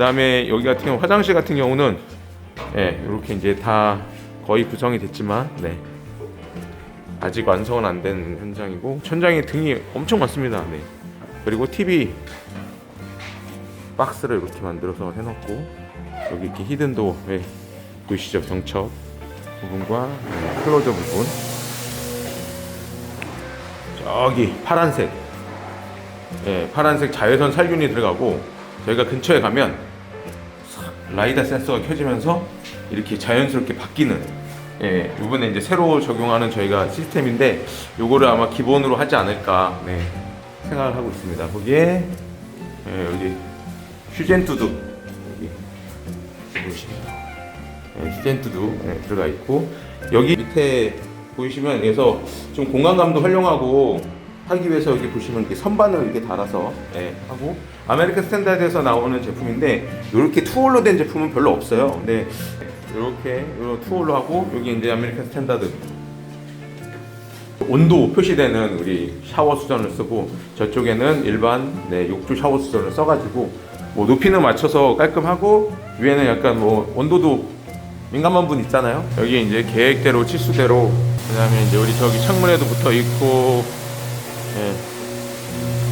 그다음에 여기 같은 경우 화장실 같은 경우는 예, 이렇게 이제 다 거의 구성이 됐지만 네. 아직 완성은 안 된 현장이고 천장에 등이 엄청 많습니다. 네. 그리고 TV 박스를 이렇게 만들어서 해놓고 여기 이렇게 히든도 예, 보이시죠 경첩 부분과 네, 클로저 부분 저기 파란색 예, 파란색 자외선 살균이 들어가고 저희가 근처에 가면 싹 라이다 센서가 켜지면서 이렇게 자연스럽게 바뀌는 예, 이번에 이제 새로 적용하는 저희가 시스템인데 요거를 아마 기본으로 하지 않을까 네, 생각을 하고 있습니다. 거기에 예, 여기 휴젠투도 여기 예, 휴젠투도 예, 들어가 있고 여기 밑에 보이시면 여기서 좀 공간감도 활용하고 하기 위해서 여기 보시면 이렇게 선반을 이렇게 달아서 예, 하고 아메리칸 스탠다드에서 나오는 제품인데 이렇게 투홀로 된 제품은 별로 없어요. 근데 이렇게 요 투홀로 하고 여기 이제 아메리칸 스탠다드 온도 표시되는 우리 샤워 수전을 쓰고 저쪽에는 일반 네, 욕조 샤워 수전을 써가지고 뭐 높이는 맞춰서 깔끔하고 위에는 약간 뭐 온도도 민감한 분 있잖아요. 여기 이제 계획대로 치수대로 그다음에 이제 우리 저기 창문에도 붙어 있고 嗯。